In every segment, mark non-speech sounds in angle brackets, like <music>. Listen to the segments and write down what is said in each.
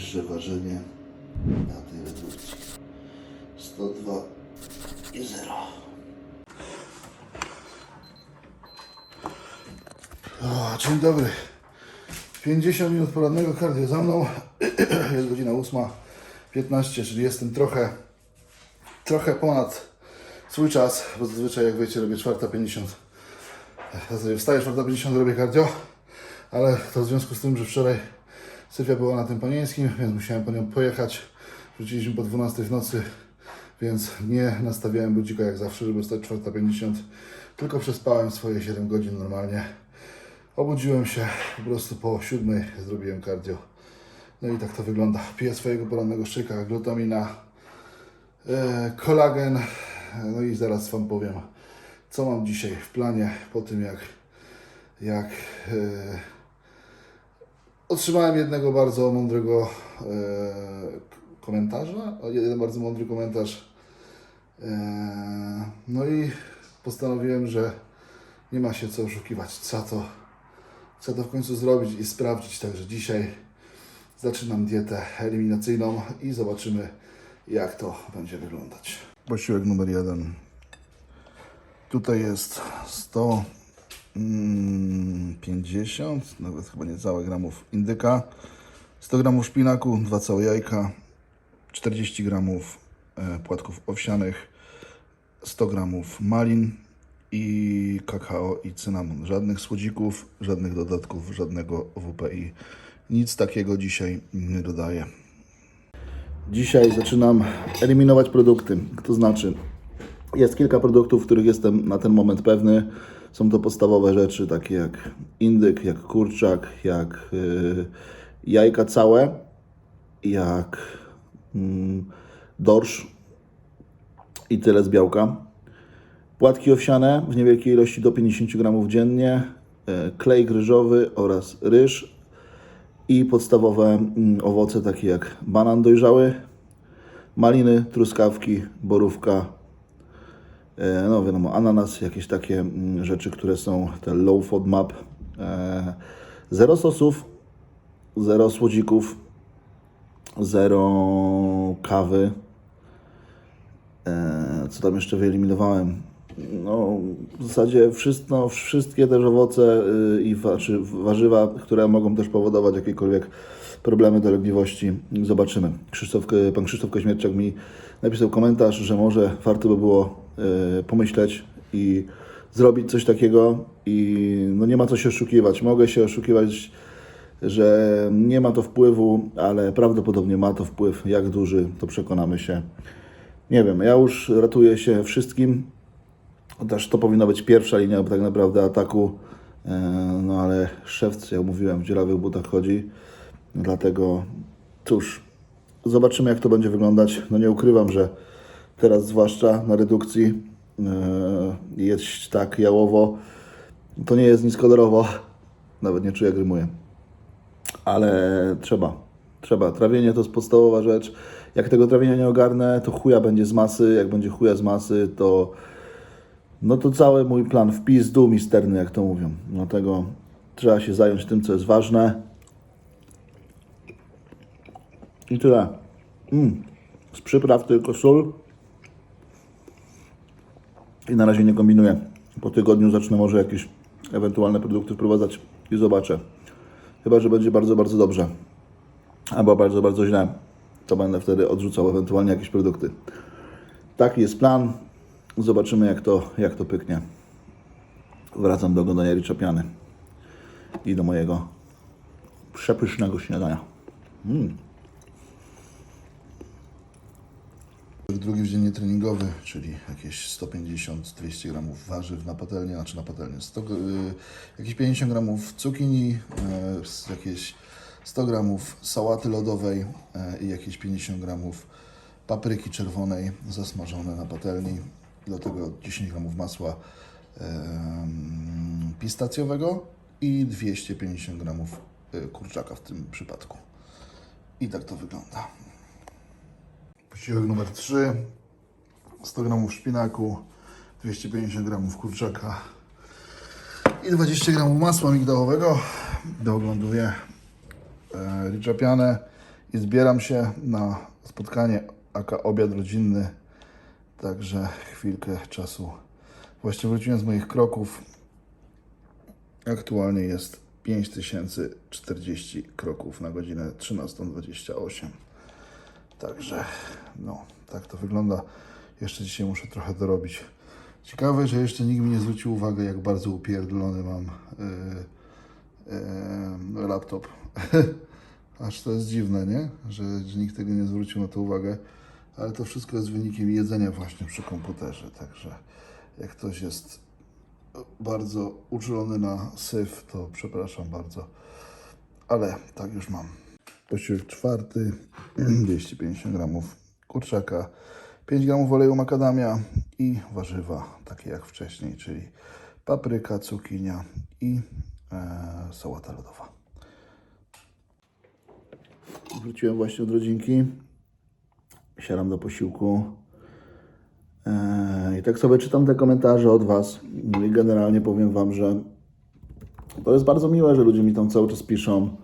najwyższe ważenie na tej redukcji. 102 i 0. O, dzień dobry. 50 minut porannego kardio za mną. <clears throat> Jest godzina 8.15, czyli jestem trochę, trochę ponad swój czas, bo zazwyczaj jak wiecie robię 4.50. Ja sobie wstaję 4.50, robię cardio, ale to w związku z tym, że wczoraj Sylwia była na tym panieńskim, więc musiałem po nią pojechać. Wróciliśmy po 12 w nocy, więc nie nastawiałem budzika jak zawsze, żeby stać 4.50, tylko przespałem swoje 7 godzin normalnie. Obudziłem się po prostu po 7, zrobiłem cardio. No i tak to wygląda. Piję swojego porannego szczyka, glutamina, e, kolagen. No i zaraz Wam powiem, co mam dzisiaj w planie po tym, jak, jak e, otrzymałem jednego bardzo mądrego e, komentarza. Jeden bardzo mądry komentarz. E, no i postanowiłem, że nie ma się co oszukiwać. Trzeba to, trzeba to w końcu zrobić i sprawdzić. Także dzisiaj zaczynam dietę eliminacyjną i zobaczymy, jak to będzie wyglądać. Posiłek numer jeden. Tutaj jest 150, nawet chyba niecałe gramów indyka, 100 gramów szpinaku, dwa całe jajka, 40 gramów e, płatków owsianych, 100 gramów malin i kakao i cynamon. Żadnych słodzików, żadnych dodatków, żadnego WPI. Nic takiego dzisiaj nie dodaję. Dzisiaj zaczynam eliminować produkty. To znaczy, jest kilka produktów, których jestem na ten moment pewny. Są to podstawowe rzeczy, takie jak indyk, jak kurczak, jak yy, jajka całe, jak mm, dorsz i tyle z białka. Płatki owsiane w niewielkiej ilości do 50 gramów dziennie, e, klej ryżowy oraz ryż i podstawowe mm, owoce takie jak banan dojrzały, maliny, truskawki, borówka, no wiadomo, ananas, jakieś takie mm, rzeczy, które są te low FOD map. E, Zero sosów, zero słodzików, zero kawy. E, Co tam jeszcze wyeliminowałem? No, w zasadzie wszystko, wszystkie też owoce y, i warzywa, które mogą też powodować jakiekolwiek problemy, dolegliwości. Zobaczymy. Krzysztof, pan Krzysztof Kośmierczak mi napisał komentarz, że może warto by było y, pomyśleć i zrobić coś takiego i no nie ma co się oszukiwać. Mogę się oszukiwać, że nie ma to wpływu, ale prawdopodobnie ma to wpływ. Jak duży, to przekonamy się. Nie wiem, ja już ratuję się wszystkim. Też to powinna być pierwsza linia tak naprawdę ataku. E, No ale szewc, jak mówiłem, w dziurawych butach chodzi. Dlatego cóż, zobaczymy jak to będzie wyglądać. No nie ukrywam, że teraz zwłaszcza na redukcji e, jeść tak jałowo to nie jest nic kolorowo. Nawet nie czuję jak rymuję ale trzeba. Trzeba. Trawienie to jest podstawowa rzecz. Jak tego trawienia nie ogarnę, to chuja będzie z masy. Jak będzie chuja z masy, to no to cały mój plan w pizdu misterny, jak to mówią. Dlatego trzeba się zająć tym, co jest ważne. I tyle. Mm. Z przypraw tylko sól. I na razie nie kombinuję. Po tygodniu zacznę może jakieś ewentualne produkty wprowadzać i zobaczę. Chyba, że będzie bardzo, bardzo dobrze. Albo bardzo, bardzo źle. To będę wtedy odrzucał ewentualnie jakieś produkty. Taki jest plan. Zobaczymy, jak to, jak to pyknie. Wracam do oglądania Riczapiany i do mojego przepysznego śniadania. Mm. Drugi dziennie treningowy, czyli jakieś 150-200 gramów warzyw na patelnię, znaczy na patelnię, 100, y, jakieś 50 gramów cukinii, y, jakieś 100 gramów sałaty lodowej y, i jakieś 50 gramów papryki czerwonej zasmażone na patelni. Do tego 10 gramów masła pistacjowego i 250 gramów kurczaka w tym przypadku. I tak to wygląda. Posiłek numer 3. 100 gramów szpinaku, 250 gramów kurczaka i 20 gramów masła migdałowego. Doogląduję e, riczapianę i zbieram się na spotkanie aka obiad rodzinny. Także chwilkę czasu. Właśnie wróciłem z moich kroków. Aktualnie jest 5040 kroków na godzinę 13.28. Także no, tak to wygląda. Jeszcze dzisiaj muszę trochę dorobić. Ciekawe, że jeszcze nikt mi nie zwrócił uwagi, jak bardzo upierdolony mam yy, yy, laptop. <laughs> Aż to jest dziwne, nie? Że, że nikt tego nie zwrócił na to uwagę. Ale to wszystko jest wynikiem jedzenia właśnie przy komputerze. Także jak ktoś jest bardzo uczulony na syf, to przepraszam bardzo. Ale tak już mam. Posiłek czwarty, <clears throat> 250 gramów kurczaka, 5 gramów oleju makadamia i warzywa, takie jak wcześniej, czyli papryka, cukinia i e, sałata lodowa. Wróciłem właśnie od rodzinki. Siadam do posiłku. E, I tak sobie czytam te komentarze od Was. No I generalnie powiem Wam, że to jest bardzo miłe, że ludzie mi tam cały czas piszą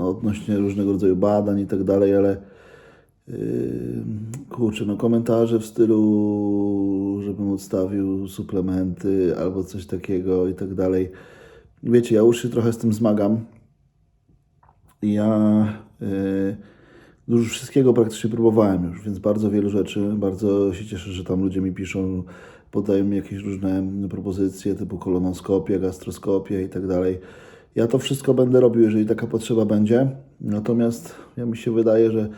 odnośnie różnego rodzaju badań i tak dalej, ale kurczę, no komentarze w stylu, żebym odstawił suplementy albo coś takiego i tak dalej. Wiecie, ja już się trochę z tym zmagam. Ja y, dużo wszystkiego praktycznie próbowałem już, więc bardzo wielu rzeczy. Bardzo się cieszę, że tam ludzie mi piszą, podają mi jakieś różne propozycje typu kolonoskopia, gastroskopia i tak dalej. Ja to wszystko będę robił, jeżeli taka potrzeba będzie. Natomiast ja mi się wydaje, że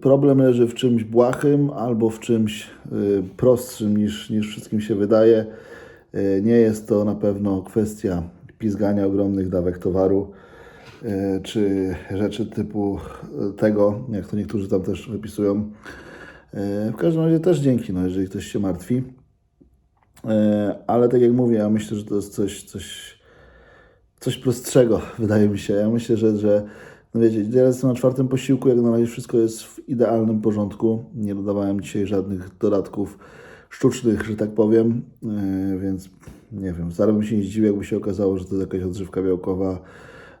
problem leży w czymś błahym albo w czymś y, prostszym niż, niż wszystkim się wydaje. Y, Nie jest to na pewno kwestia pizgania ogromnych dawek towaru y, czy rzeczy typu y, tego, jak to niektórzy tam też wypisują. Y, W każdym razie też dzięki, no, jeżeli ktoś się martwi. Y, Ale tak jak mówię, ja myślę, że to jest coś, coś, coś prostszego, wydaje mi się. Ja myślę, że, że no wiecie, ja jestem na czwartym posiłku, jak na razie wszystko jest w idealnym porządku. Nie dodawałem dzisiaj żadnych dodatków sztucznych, że tak powiem, Yy, więc nie wiem, zaraz bym się nie zdziwił, jakby się okazało, że to jest jakaś odżywka białkowa,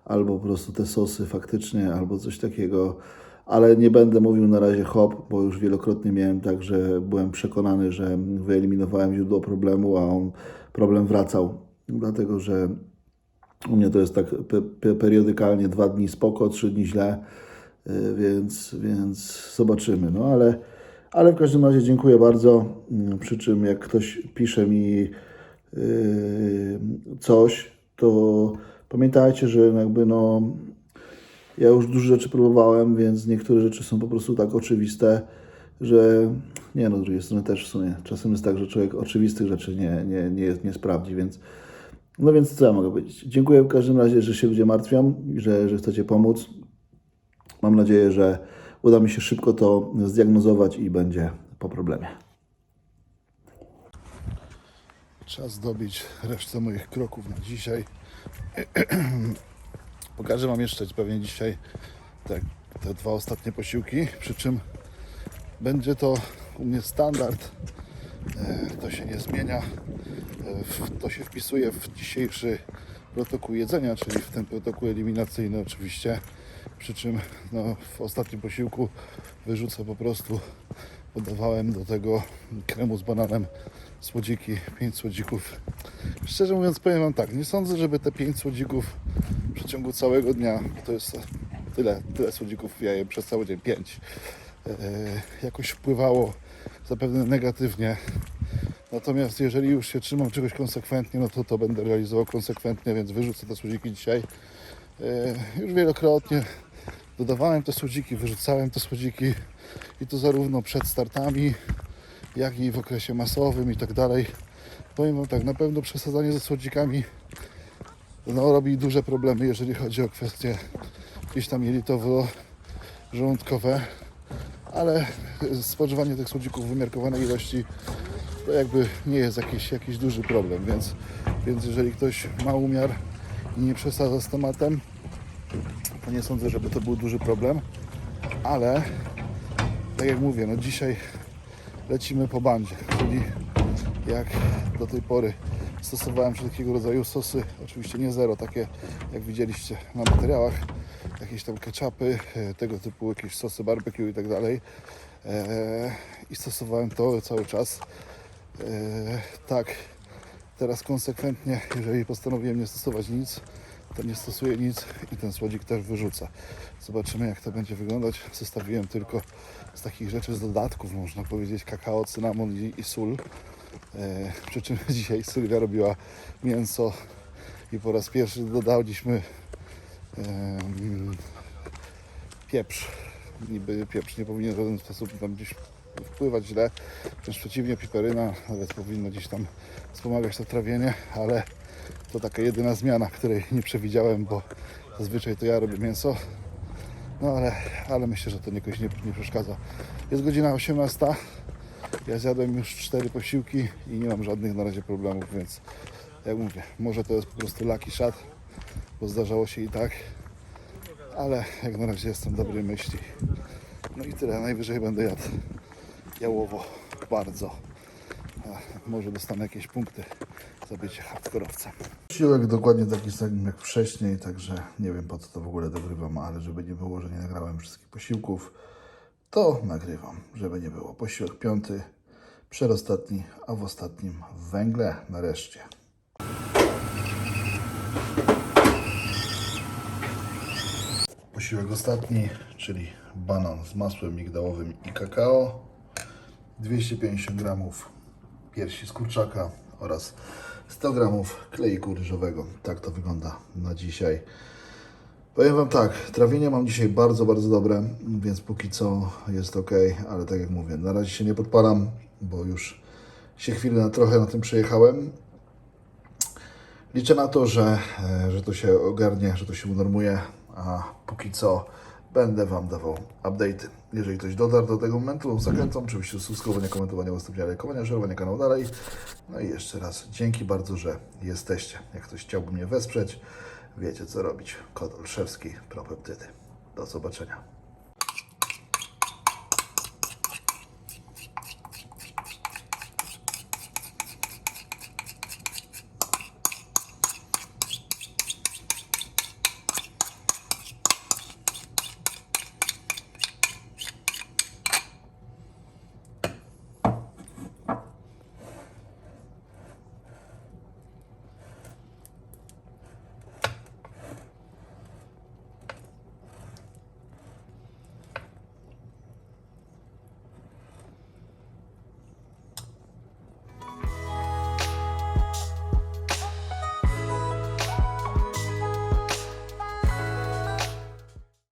albo po prostu te sosy faktycznie, albo coś takiego. Ale nie będę mówił na razie hop, bo już wielokrotnie miałem tak, że byłem przekonany, że wyeliminowałem źródło problemu, a on problem wracał. Dlatego, że u mnie to jest tak pe- pe- periodykalnie dwa dni spoko, trzy dni źle, y, więc, więc zobaczymy. No ale, ale w każdym razie dziękuję bardzo. Mm, Przy czym jak ktoś pisze mi y, coś, to pamiętajcie, że jakby no ja już dużo rzeczy próbowałem, więc niektóre rzeczy są po prostu tak oczywiste, że nie no, z drugiej strony też w sumie czasem jest tak, że człowiek oczywistych rzeczy nie, nie, nie, nie sprawdzi, więc no więc co ja mogę powiedzieć? Dziękuję w każdym razie, że się ludzie martwią że, że chcecie pomóc. Mam nadzieję, że uda mi się szybko to zdiagnozować i będzie po problemie. Czas dobić resztę moich kroków na dzisiaj. <clears throat> Pokażę Wam jeszcze pewnie dzisiaj te, te dwa ostatnie posiłki, przy czym będzie to u mnie standard. E, To się nie zmienia. E, To się wpisuje w dzisiejszy protokół jedzenia, czyli w ten protokół eliminacyjny oczywiście. Przy czym no, w ostatnim posiłku wyrzucę po prostu, dodawałem do tego kremu z bananem słodziki, 5 słodzików. Szczerze mówiąc powiem Wam tak, nie sądzę, żeby te 5 słodzików w przeciągu całego dnia, to jest tyle, tyle słodzików ja przez cały dzień, 5, jakoś wpływało zapewne negatywnie Natomiast jeżeli już się trzymam czegoś konsekwentnie, no to to będę realizował konsekwentnie, więc wyrzucę te słodziki dzisiaj. E, Już wielokrotnie dodawałem te słodziki, wyrzucałem te słodziki i to zarówno przed startami, jak i w okresie masowym i tak dalej. Powiem Wam tak, na pewno przesadzanie ze słodzikami no, robi duże problemy, jeżeli chodzi o kwestie jakieś tam jelitowo-żołądkowe, ale spożywanie tych słodzików w wymiarkowanej ilości to jakby nie jest jakiś, jakiś duży problem, więc, więc jeżeli ktoś ma umiar i nie przesadza z tematem, to nie sądzę, żeby to był duży problem, ale tak jak mówię, no dzisiaj lecimy po bandzie, czyli jak do tej pory Stosowałem wszelkiego rodzaju sosy, oczywiście nie zero, takie jak widzieliście na materiałach, jakieś tam ketchupy, e, tego typu jakieś sosy barbecue i tak dalej. E, I stosowałem to cały czas. E, tak, teraz konsekwentnie, jeżeli postanowiłem nie stosować nic, to nie stosuję nic i ten słodzik też wyrzucę. Zobaczymy jak to będzie wyglądać. Zostawiłem tylko z takich rzeczy, z dodatków można powiedzieć, kakao, cynamon i, i sól. E, przy czym <laughs> dzisiaj Sylwia robiła mięso i po raz pierwszy dodaliśmy em, pieprz. Niby pieprz nie powinien w żaden sposób tam gdzieś wpływać źle. Wręcz przeciwnie, piperyna nawet powinna gdzieś tam wspomagać to trawienie, ale to taka jedyna zmiana, której nie przewidziałem, bo zazwyczaj to ja robię mięso. No ale, ale myślę, że to jakoś nie, nie przeszkadza. Jest godzina 18. Ja zjadłem już cztery posiłki i nie mam żadnych na razie problemów, więc jak mówię, może to jest po prostu lucky shot, bo zdarzało się i tak, ale jak na razie jestem dobrej myśli. No i tyle, najwyżej będę jadł jałowo bardzo. A może dostanę jakieś punkty za bycie hardkorowcem. Siłek dokładnie taki sam jak wcześniej, także nie wiem po co to w ogóle dogrywam, ale żeby nie było, że nie nagrałem wszystkich posiłków, to nagrywam, żeby nie było. Posiłek piąty, przedostatni, a w ostatnim węgle nareszcie. Posiłek ostatni, czyli banan z masłem migdałowym i kakao. 250 gramów piersi z kurczaka oraz 100 gramów kleiku ryżowego. Tak to wygląda na dzisiaj. Powiem Wam tak, trawienie mam dzisiaj bardzo, bardzo dobre, więc póki co jest ok, ale tak jak mówię, na razie się nie podpalam, bo już się chwilę na, trochę na tym przejechałem. Liczę na to, że, e, że to się ogarnie, że to się unormuje, a póki co będę Wam dawał update'y. Jeżeli ktoś dotarł do tego momentu, zachęcam oczywiście do subskrybowania, komentowania, udostępniania, lajkowania, szerowania kanału dalej. No i jeszcze raz dzięki bardzo, że jesteście. Jak ktoś chciałby mnie wesprzeć, wiecie co robić. Kod Olszewski, Propeptydy. Do zobaczenia.